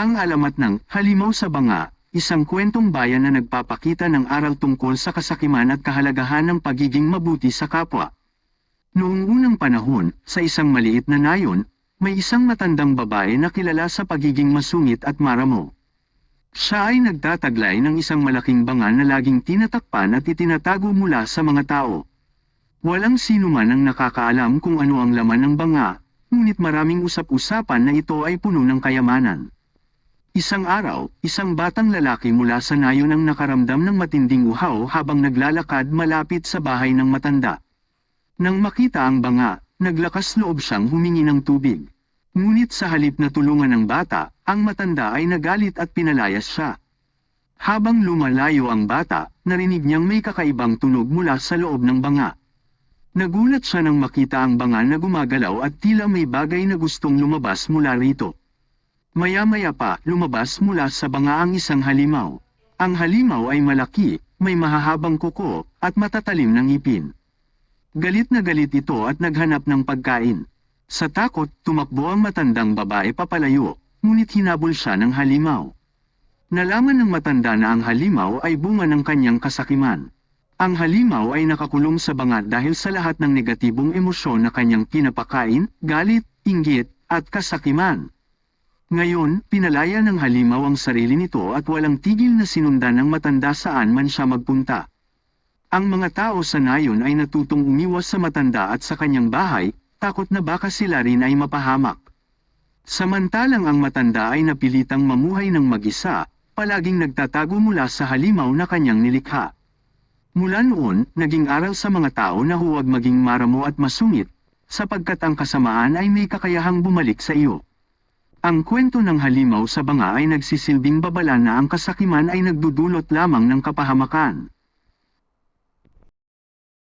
Ang alamat ng Halimaw sa Banga, isang kwentong bayan na nagpapakita ng aral tungkol sa kasakiman at kahalagahan ng pagiging mabuti sa kapwa. Noong unang panahon, sa isang maliit na nayon, may isang matandang babae na kilala sa pagiging masungit at maramo. Siya ay nagtataglay ng isang malaking banga na laging tinatakpan at itinatago mula sa mga tao. Walang sino man ang nakakaalam kung ano ang laman ng banga, ngunit maraming usap-usapan na ito ay puno ng kayamanan. Isang araw, isang batang lalaki mula sa nayon ang nakaramdam ng matinding uhaw habang naglalakad malapit sa bahay ng matanda. Nang makita ang banga, naglakas loob siyang humingi ng tubig. Ngunit sa halip na tulungan ng bata, ang matanda ay nagalit at pinalayas siya. Habang lumalayo ang bata, narinig niyang may kakaibang tunog mula sa loob ng banga. Nagulat siya nang makita ang banga na gumagalaw at tila may bagay na gustong lumabas mula rito. Maya-maya pa, lumabas mula sa banga ang isang halimaw. Ang halimaw ay malaki, may mahahabang kuko, at matatalim ng ipin. Galit na galit ito at naghanap ng pagkain. Sa takot, tumakbo ang matandang babae papalayo, ngunit hinabol siya ng halimaw. Nalaman ng matanda na ang halimaw ay bunga ng kanyang kasakiman. Ang halimaw ay nakakulong sa banga dahil sa lahat ng negatibong emosyon na kanyang pinapakain, galit, inggit, at kasakiman. Ngayon, pinalaya ng halimaw ang sarili nito at walang tigil na sinundan ng matanda saan man siya magpunta. Ang mga tao sa nayon ay natutong umiwas sa matanda at sa kanyang bahay, takot na baka sila rin ay mapahamak. Samantalang ang matanda ay napilitang mamuhay ng mag-isa, palaging nagtatago mula sa halimaw na kanyang nilikha. Mula noon, naging aral sa mga tao na huwag maging maramo at masungit, sapagkat ang kasamaan ay may kakayahang bumalik sa iyo. Ang kwento ng halimaw sa banga ay nagsisilbing babala na ang kasakiman ay nagdudulot lamang ng kapahamakan.